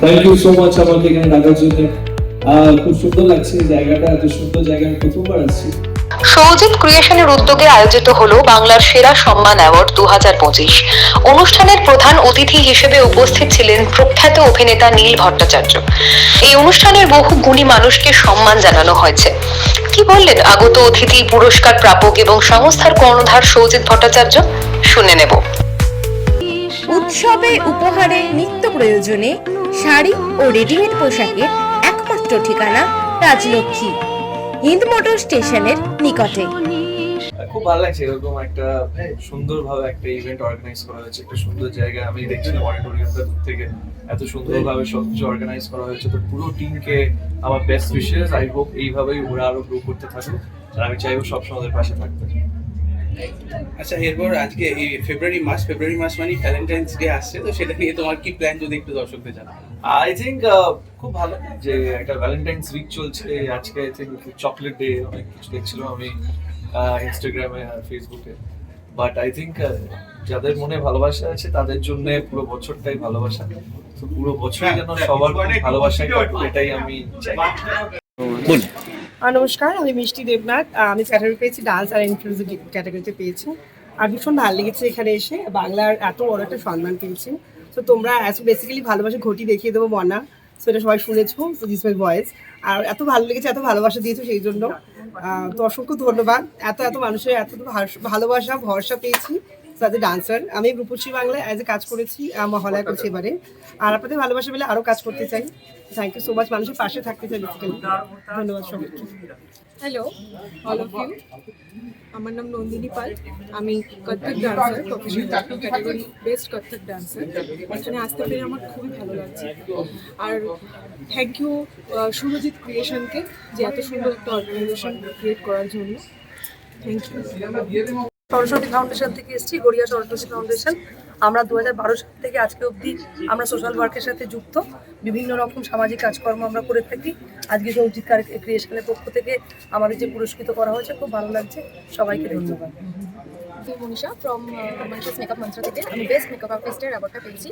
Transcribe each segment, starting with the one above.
Thank you so much আমাকে এখানে ডাকার জন্য। খুব সুন্দর লাগছে জায়গাটা, এত সুন্দর জায়গা প্রথমবার আসছি। সৌজিত ক্রিয়েশনের উদ্যোগে আয়োজিত হলো বাংলার সেরা সম্মান অ্যাওয়ার্ড দু অনুষ্ঠানের প্রধান অতিথি হিসেবে উপস্থিত ছিলেন প্রখ্যাত অভিনেতা নীল ভট্টাচার্য। এই অনুষ্ঠানের বহু গুণী মানুষকে সম্মান জানানো হয়েছে। কি বললেন আগত অতিথি, পুরস্কার প্রাপক এবং সংস্থার কর্ণধার সৌজিত ভট্টাচার্য? শুনে নেব। উৎসবে উপহারে নিত্য প্রয়োজনে শাড়ি ও রেডিমেড পোশাকের একমাত্র ঠিকানা রাজলক্ষ্মী হিন্দ মোটর স্টেশনের নিকটে। খুব ভালো লাগছে, এরকম একটা সুন্দরভাবে একটা ইভেন্ট অর্গানাইজ করা হয়েছে, একটা সুন্দর জায়গা। আমি দেখছিলাম অডিটোরিয়ামটা দূর থেকে, এত সুন্দরভাবে সবকিছু অর্গানাইজ করা হয়েছে। তো পুরো টিমকে আমার বেস্ট উইশেস আই হোপ এইভাবেই ওরা আরও গ্রো করতে থাকুক। আর আমি চাইব সবসময় ওদের পাশে থাকতে। আচ্ছা এরপর আজকে এই ফেব্রুয়ারি মাস ফেব্রুয়ারি মাস মানে ভ্যালেন্টাইন্স ডে আসছে তো সেটা নিয়ে তোমার কি প্ল্যান যদি একটু দর্শকদের জানাও? আই থিঙ্ক খুব ভালো যে একটা ভ্যালেন্টাইন্স উইক চলছে আজকে আই থিঙ্ক চকলেট ডে অনেক কিছু দেখছিলাম আমি ইনস্টাগ্রামে আর ফেসবুকে বাট আই থিঙ্ক যাদের মনে ভালোবাসা আছে তাদের জন্য পুরো বছরটাই ভালোবাসা। তো পুরো বছরই যেন সবার খুব ভালোবাসায় এটাই আমি চাই। নমস্কার, আমি মিষ্টি দেবনাথ। আমি ক্যাটাগরি পেয়েছি ডান্স আর ইনক্লুসিভ ক্যাটাগরিতে পেয়েছি। আর ভীষণ ভালো লেগেছে এখানে এসে। বাংলার এত বড় একটা সম্মান পেয়েছি। তো তোমরা এত বেসিক্যালি ভালোবাসা ঘটি দেখিয়ে দেবো, মনা। সো এটা সবাই শুনেছো তো দিস মাই ভয়েস আর এত ভালো লেগেছে, এত ভালোবাসা দিয়েছ সেই জন্য। তো অসংখ্য ধন্যবাদ। এত এত মানুষের এত ভালোবাসা, ভরসা পেয়েছি। সাথে ডান্সার। আমি রূপসী বাংলায় অ্যাজ এ কাজ করেছি মহালয়া করছি এবারে। আর আপনাদের ভালোবাসা পেলে আরও কাজ করতে চাই। থ্যাংক ইউ সো মাচ মানুষের পাশে থাকতে চাই বেসিক্যালি ধন্যবাদ সবাইকে। হ্যালো অল অফ ইউ আমার নাম নন্দিনী পাল। আমি Kathak dancer professional category best Kathak dancer. এখানে আসতে পেরে আমার খুবই ভালো লাগছে। আর থ্যাংক ইউ সুরজিৎ ক্রিয়েশনকে যে এত সুন্দর একটা অর্গানাইজেশন ক্রিয়েট করার জন্য। থ্যাংক ইউ সরস্বতী ফাউন্ডেশন থেকে এসেছি, গড়িয়া সরস্বতী ফাউন্ডেশন আমরা দু হাজার বারো সাল থেকে আজকে অবধি আমরা সোশ্যাল ওয়ার্কের সাথে যুক্ত। বিভিন্ন রকম সামাজিক কাজকর্ম আমরা করে থাকি। আজকে সৌজিৎ ক্রিয়েশনের পক্ষ থেকে আমাদের যে পুরস্কৃত করা হয়েছে, খুব ভালো লাগছে। সবাইকে ধন্যবাদ। আমি মনীষা ফ্রম মনীষাস মেকআপ মন্ত্র থেকে আমি বেস্ট মেকআপ আর্টিস্টের অ্যাওয়ার্ডটা পেয়েছি।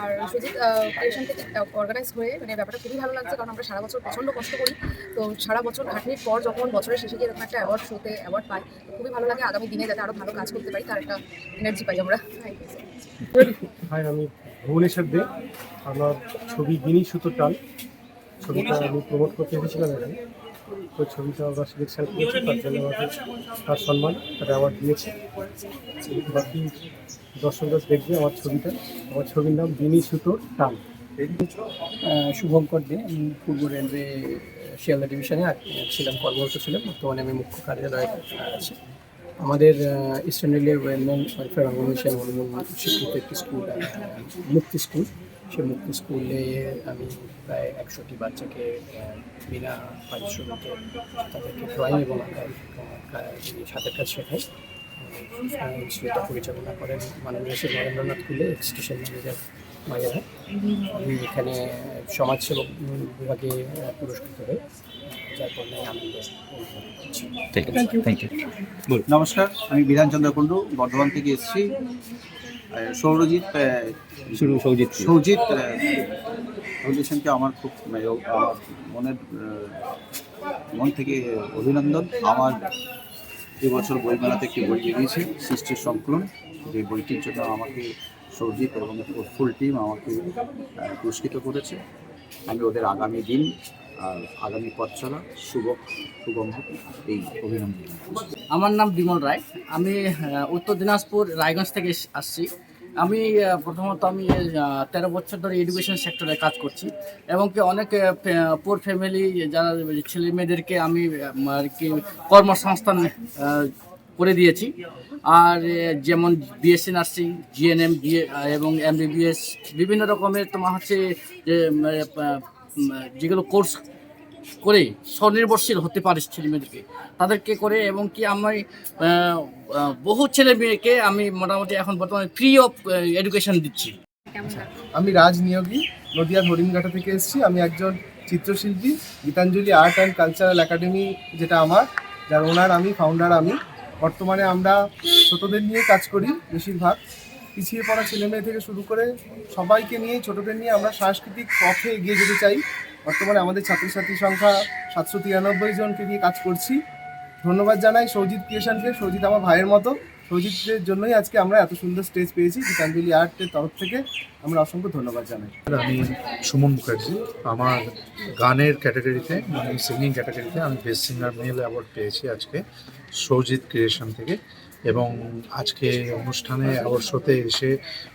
আর সুজিত ক্রিয়েশন থেকে অর্গানাইজ হয়ে মানে ব্যাপারটা খুবই ভালো লাগছে কারণ আমরা সারা বছর প্রচণ্ড কষ্ট করি। তো সারা বছর খাটনির পর যখন বছরের শেষে গিয়ে এরকম একটা অ্যাওয়ার্ড শোতে অ্যাওয়ার্ড পাই খুবই ভালো লাগে। আগামী দিনে যাতে আরও ভালো কাজ করতে পারি, তার একটা এনার্জি পাই আমরা। হাই আমি ভুবনেশ্বর দে। আমার ছবি গিনি সুতোর টান। ছবিটা আমি প্রমোট করতে এসেছিলাম এখানে। ওই ছবিটা আমরা সিলেকশন করেছি, তার জন্য আমাকে তার সম্মান তার অ্যাওয়ার্ড দিয়েছে। বাকি দর্শকরা দেখবে আমার ছবিটা। আমার ছবির নাম বিনি সুতোর টান। শুভঙ্কর দে, আমি পূর্ব রেলওয়ে শিয়ালদা ডিভিশনে ছিলাম, কর্মরত ছিলাম। বর্তমানে আমি মুখ্য কার্যালয়ে আছি। আমাদের eastern railway wellman welfare organisation অনুমোদন একটি স্কুল, মুক্তি স্কুল। সেই মুক্তি স্কুলে আমি প্রায় একশোটি বাচ্চাকে বিনা পারিশ্রমিকে তাদেরকে ড্রয়িং এবং সাঁতার কাজ শেখাই। স্কুলটা পরিচালনা করেন মাননীয় শ্রী নরেন্দ্রনাথ কুলে স্টেশন ম্যানেজার মায়েরা। আমি এখানে সমাজসেবক বিভাগে পুরস্কৃত হয়ে যার জন্য আনন্দ করছি। নমস্কার আমি বিধানচন্দ্র কুণ্ডু বর্ধমান থেকে এসেছি। সৌরজিৎ শুরু সৌজিৎ সৌজিৎ ফাউন্ডেশনকে আমার খুব মানে, মনের মন থেকে অভিনন্দন। আমার এবছর বইমেলাতে একটি বই বেরিয়েছে সৃষ্টির সংকলন। যে বইটির জন্য আমাকে সৌজিৎ এবং ফুল টিম আমাকে পুরস্কৃত করেছে। আমি ওদের আগামী দিন আর আগামী পথ চলা, শুভ সুগম এই অভিনন্দন। আমার নাম বিমল রায়। আমি উত্তর দিনাজপুর, রায়গঞ্জ থেকে আসছি। আমি প্রথমত আমি তেরো বছর ধরে এডুকেশন সেক্টরে কাজ করছি এবং কি অনেক পোর ফ্যামিলি যারা ছেলে মেয়েদেরকে আমি আর কি কর্মসংস্থান করে দিয়েছি। আর যেমন বিএসসি নার্সিং জিএনএম এবং এমবিবিএস বিভিন্ন রকমের তোমার হচ্ছে যে যেগুলো কোর্স করে স্বনির্ভরশীল হতে পারে ছেলে মেয়েদেরকে তাদেরকে করে এবং কি আমি বহু ছেলে মেয়েকে আমি মোটামুটি এখন বর্তমানে ফ্রি অফ এডুকেশন দিচ্ছি। আমি রাজ নিয়োগী নদিয়া হরিণঘাটা থেকে এসেছি। আমি একজন চিত্রশিল্পী Gitanjali art and cultural academy যেটা আমার যার ওনার আমি ফাউন্ডার আমি। বর্তমানে আমরা ছোটদের নিয়ে কাজ করি বেশিরভাগ। পিছিয়ে পড়া ছেলে মেয়ে থেকে শুরু করে সবাইকে নিয়ে ছোটদের নিয়ে আমরা সাংস্কৃতিক পথে এগিয়ে যেতে চাই। বর্তমানে আমাদের ছাত্রছাত্রীর সংখ্যা সাতশো তিরানব্বই জনকে নিয়ে কাজ করছি। ধন্যবাদ জানাই সৌজিৎ ক্রিয়েশনকে সৌজিৎ আমার ভাইয়ের মতো। সৌজিতের জন্যই আজকে আমরা এত সুন্দর স্টেজ পেয়েছি গীতাঞ্জলি আর্টের তরফ থেকে। আমরা অসংখ্য ধন্যবাদ জানাই। আমি সুমন মুখার্জি। আমার গানের ক্যাটাগরিতে মানে সিঙ্গিং ক্যাটাগরিতে আমি বেস্ট সিঙ্গার মেল অ্যাওয়ার্ড পেয়েছি আজকে সৌজিৎ ক্রিয়েশন থেকে। এবং আজকে অনুষ্ঠানে অ্যাওয়ার্ড শোতে এসে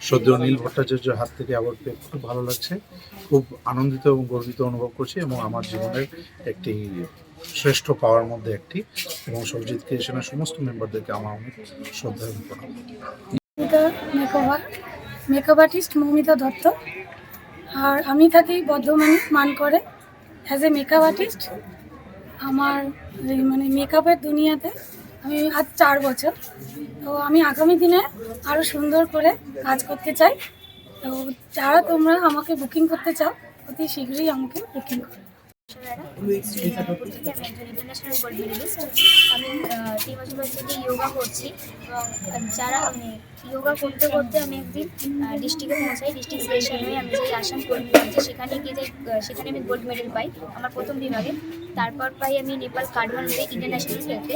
সদ্য নীল ভট্টাচার্যের হাত থেকে অ্যাওয়ার্ড পেয়ে খুব ভালো লাগছে। খুব আনন্দিত এবং গর্বিত অনুভব করছি এবং আমার জীবনের একটি শ্রেষ্ঠ পাওয়ার মধ্যে একটি এবং সৌজিৎ ক্রিয়েশনের সমস্ত মেম্বারদেরকে আমার অনেক শ্রদ্ধা এবং প্রণাম মেকআপ আর্টিস্ট মৌমিতা দত্ত। আর আমি থাকি বর্ধমানে মান করে অ্যাজ এ মেকআপ আর্টিস্ট আমার মানে মেকআপের দুনিয়াতে আমি আজ চার বছর। তো আমি আগামী দিনে আরও সুন্দর করে কাজ করতে চাই। তো যারা তোমরা আমাকে বুকিং করতে চাও, অতি শীঘ্রই আমাকে বুকিং করো। আমি থেকে যোগা করছি যারা যোগা করতে করতে আমি ডিস্ট্রিক্টে পৌঁছাই ডিস্ট্রিক্ট আমি যাই আসাম সেখানে গিয়ে সেখানে আমি গোল্ড মেডেল পাই, আমার প্রথম বিভাগে তারপর পাই আমি নেপাল কাঠমান্ডুতে ইন্টারন্যাশনাল খেলতে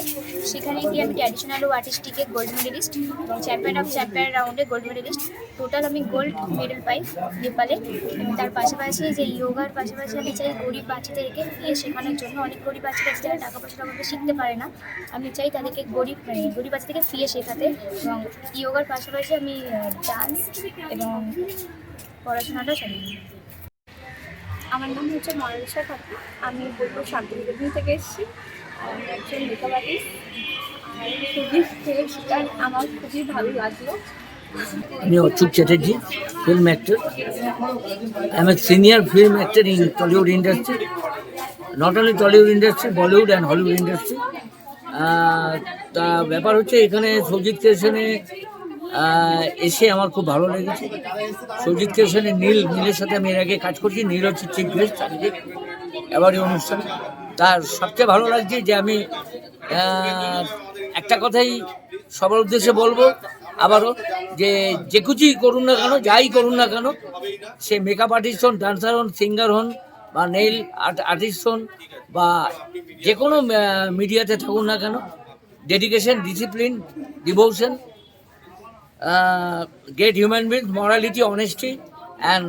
সেখানে গিয়ে আমি ট্র্যাডিশনাল ও আর্টিস্টিকে গোল্ড মেডেলিস্ট এবং চ্যাম্পিয়ন অফ চ্যাম্পিয়ন রাউন্ডে গোল্ড মেডেলিস্ট টোটাল আমি গোল্ড মেডেল পাই নেপালে। তার পাশাপাশি যে যোগার পাশাপাশি আমি চাই গরিব বাচ্চাদেরকে ফিরে শেখানোর জন্য অনেক গরিব বাচ্চারা আছে যারা টাকা পয়সা আমাকে শিখতে পারে না, আমি চাই তাদেরকে গরিব মানে গরিব বাচ্চাদেরকে ফিরে শেখাতে। এবং যোগার পাশাপাশি আমি ডান্স এবং পড়াশোনাটা চালিয়ে। আমার নাম হচ্ছে মনালিসা খাতুন আমি বোলপুর শান্তিনিকেতন থেকে এসেছি। আমি একজন মেকআপ আর্টিস্ট আর সেটা আমার খুবই ভালো লাগল। আমি Achyut Chatterjee film actor a senior film actor in Tollywood industry not only Tollywood industry Bollywood and Hollywood industry তা ব্যাপার হচ্ছে এখানে সৌজিৎ স্টেশনে এসে আমার খুব ভালো লেগেছে। সৌজিৎ স্টেশনে নীল, নীলের সাথে আমি এর আগে কাজ করছি, নীল হচ্ছে চিফ গেস্ট আজকে এবারই অনুষ্ঠানে। তার সবচেয়ে ভালো লাগছে যে আমি একটা কথাই সবার উদ্দেশ্যে বলব আবারও, যে যে কিছুই করুন না কেন, যাই করুন না কেন, সে মেকআপ আর্টিস্ট হন ডান্সার হন সিঙ্গার হন, বা নেইল আর্ট আর্টিস্ট হন, বা যে কোনো মিডিয়াতে থাকুন না কেন dedication discipline devotion great human beings morality honesty and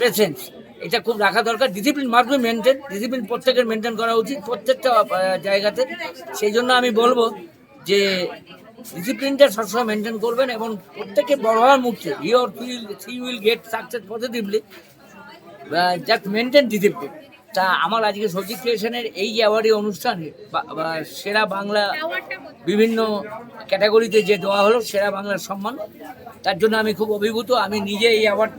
patience এটা খুব রাখা দরকার। Discipline must be maintain discipline প্রত্যেকের মেনটেন করা উচিত, প্রত্যেকটা জায়গাতে। সেই জন্য আমি বলব যে ডিসিপ্লিনটা সবসময় মেনটেন করবেন এবং প্রত্যেকে বড় হওয়ার মুহূর্তে your feel see will get success positively just maintain discipline তা আমার আজকে সচিব ক্রিয়েশনের এই যে অ্যাওয়ার্ডের অনুষ্ঠানে সেরা বাংলা বিভিন্ন ক্যাটাগরিতে যে দেওয়া হলো, সেরা বাংলার সম্মান, তার জন্য আমি খুব অভিভূত। আমি নিজে এই অ্যাওয়ার্ড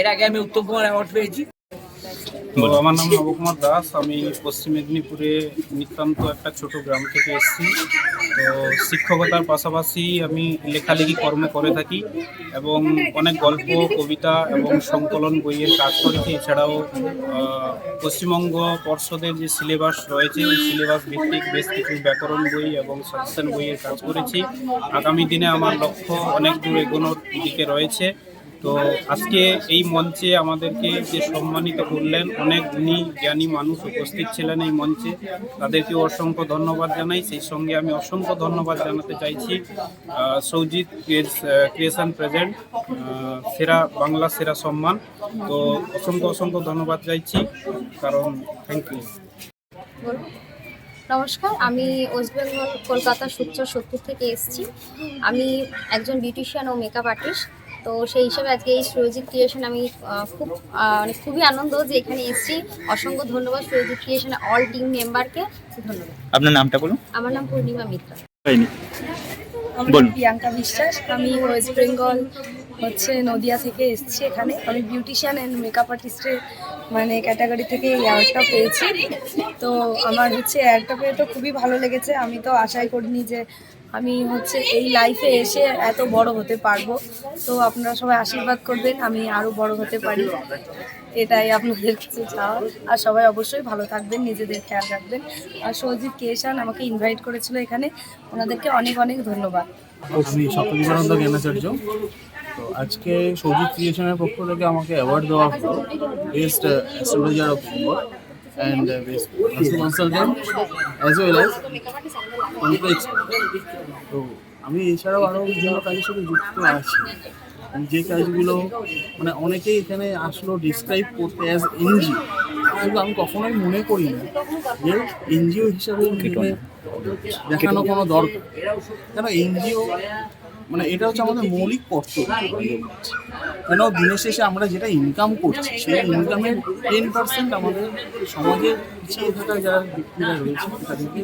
এর আগে আমি উত্তম কুমার অ্যাওয়ার্ড পেয়েছি। আমার নাম নবকুমার দাস। আমি পশ্চিম মেদিনীপুরে নিতান্ত একটা ছোট গ্রাম থেকে এসেছি। তো শিক্ষকতার পাশাপাশি আমি লেখালেখি কর্ম করে থাকি এবং অনেক গল্প, কবিতা এবং সংকলন বইয়ের কাজ করেছি। এছাড়াও পশ্চিমবঙ্গ পর্ষদের যে সিলেবাস রয়েছে ওই সিলেবাস ভিত্তিক বেশ কিছু ব্যাকরণ বই এবং সাজেশন বইয়ের কাজ করেছি। আগামী দিনে আমার লক্ষ্য অনেক দূর এগোনোর দিকে রয়েছে। তো আজকে এই মঞ্চে আমাদেরকে যে সম্মানিত করলেন, অনেক গুণী জ্ঞানী মানুষ উপস্থিত ছিলেন এই মঞ্চে। তাদেরকে অসংখ্য ধন্যবাদ জানাই। সেই সঙ্গে আমি অসংখ্য ধন্যবাদ জানাতে চাইছি সৌজিৎ ক্রিয়েশন প্রেজেন্ট সেরা বাংলা সেরা সম্মান। তো অসংখ্য অসংখ্য ধন্যবাদ চাইছি, কারণ থ্যাংক ইউ নমস্কার, আমি ওয়েস্ট বেঙ্গল কলকাতা সূত্র সত্তর থেকে এসেছি। আমি একজন বিউটিশিয়ান ও মেকআপ আর্টিস্ট তো সেই হিসাবে আজকে এই সুরজিৎ ক্রিয়েশন আমি খুব মানে খুবই আনন্দ যে এখানে এসেছি। অসংখ্য ধন্যবাদ সুরজিৎ ক্রিয়েশনের অল টিম মেম্বারকে ধন্যবাদ। আপনার নামটা বলুন? আমার নাম পূর্ণিমা মিত্র। আমি প্রিয়াঙ্কা বিশ্বাস। আমি ওয়েস্ট বেঙ্গল হচ্ছে নদিয়া থেকে এসেছি এখানে। আমি বিউটিশিয়ান অ্যান্ড মেকআপ আর্টিস্টের মানে ক্যাটাগরি থেকে এই অ্যাওয়ার্ডটা পেয়েছি। তো আমার হচ্ছে অ্যাওয়ার্ডটা পেয়ে তো খুবই ভালো লেগেছে। আমি তো আশাই করিনি যে আমি হচ্ছে এই লাইফে এসে এত বড় হতে পারব। তো আপনারা সবাই আশীর্বাদ করবেন, আমি আরও বড় হতে পারি। এটাই আপনাদের কাছে চাওয়া। আর সবাই অবশ্যই ভালো থাকবেন, নিজেদের খেয়াল রাখবেন। আর সৌজিৎ কেশান আমাকে ইনভাইট করেছিল এখানে। ওনাদেরকে অনেক অনেক ধন্যবাদ। আমি জ্ঞানাচার্য তো আজকে সৌজিত ক্রিয়েশনের পক্ষ থেকে আমাকে অ্যাওয়ার্ড দেওয়া হলো best astrologer of and best consultant as well as complex তো আমি এছাড়াও আরও বিভিন্ন কাজের সাথে যুক্ত আছি। যে কাজগুলো মানে অনেকেই এখানে আসলো ডিসক্রাইব করতে অ্যাজ এনজিও কিন্তু আমি কখনোই মনে করি না যে এনজিও হিসাবে দেখানো কোনো দরকার। কেন এনজিও মানে এটা হচ্ছে আমাদের মৌলিক কর্তব্য কেন দিনের শেষে আমরা যেটা ইনকাম করছি সেই ইনকামের টেন পার্সেন্ট আমাদের সমাজের পিছিয়ে থাকা যারা ব্যক্তিরা রয়েছে তাদেরকে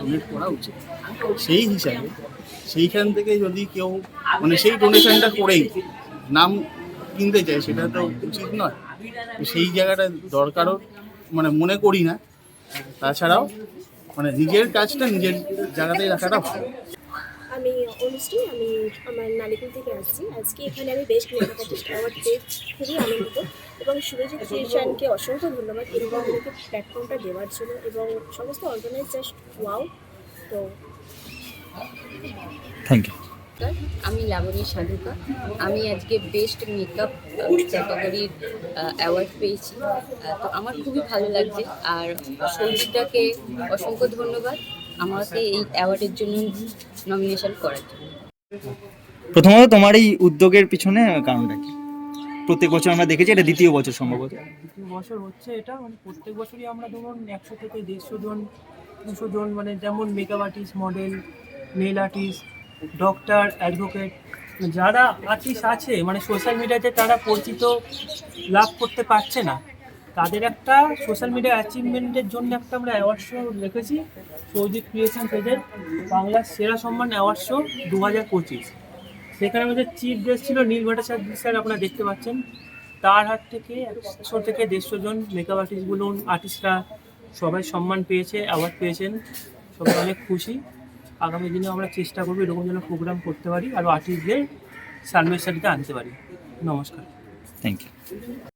ডোনেট করা উচিত। সেই হিসাবে সেইখান থেকে যদি কেউ মানে সেই ডোনেশনটা করেই নাম কিনতে চায় সেটা তো উচিত নয়। সেই জায়গাটা দরকারও মানে মনে করি না। তাছাড়াও মানে নিজের কাজটা নিজের জায়গাতেই রাখাটা ভালো। আমি অনুশ্রী আমি আমার নালিকুল থেকে আসছি। আজকে এখানে আমি বেস্ট মেকআপ আর্টিস্ট অ্যাওয়ার্ড পেয়ে খুবই আনন্দিত এবং সুরজিৎ ক্রিয়েশনকে অসংখ্য ধন্যবাদ এরকম আমাকে প্ল্যাটফর্মটা দেওয়ার জন্য এবং সমস্ত অর্গানাইজ জাস্ট ওয়াও তো থ্যাংক ইউ আমি লাবণী সাধুকা। আমি আজকে বেস্ট মেকআপ ক্যাটাগরির অ্যাওয়ার্ড পেয়েছি। তো আমার খুবই ভালো লাগছে। আর সঞ্জিতাকে অসংখ্য ধন্যবাদ। আমাকে এই অ্যাওয়ার্ডের জন্য নমিনেশন করার জন্য। প্রথমত তোমার এই উদ্যোগের পিছনে কারণটা কি? প্রত্যেক বছর আমরা দেখেছি এটা দ্বিতীয় বছর সম্ভবত। দ্বিতীয় বছর হচ্ছে এটা মানে প্রত্যেক বছরই আমরা ধরুন একশো থেকে দেড়শো জন দুশো জন মানে যেমন makeup artist model nail artist doctor advocate যারা আর্টিস্ট আছে মানে সোশ্যাল মিডিয়াতে তারা পরিচিত লাভ করতে পারছে না। তাদের একটা সোশ্যাল মিডিয়া অ্যাচিভমেন্টের জন্য একটা আমরা অ্যাওয়ার্ড শো রেখেছি সৌজিৎ ক্রিয়েশন পেজের বাংলার সেরা সম্মান অ্যাওয়ার্ড শো দু হাজার পঁচিশ। সেখানে আমাদের চিফ গেস্ট ছিল নীল ভট্টাচার্য স্যার আপনারা দেখতে পাচ্ছেন। তার হাত থেকে একশো থেকে দেড়শো জন মেকআপ আর্টিস্ট বলুন আর্টিস্টরা সবাই সম্মান পেয়েছে অ্যাওয়ার্ড পেয়েছেন। সবাই অনেক খুশি। আগামী দিনে আমরা চেষ্টা করব এরকম যেন প্রোগ্রাম করতে পারি, আর আর্টিস্টদের সালমের সাথে আনতে পারি। নমস্কার। Thank you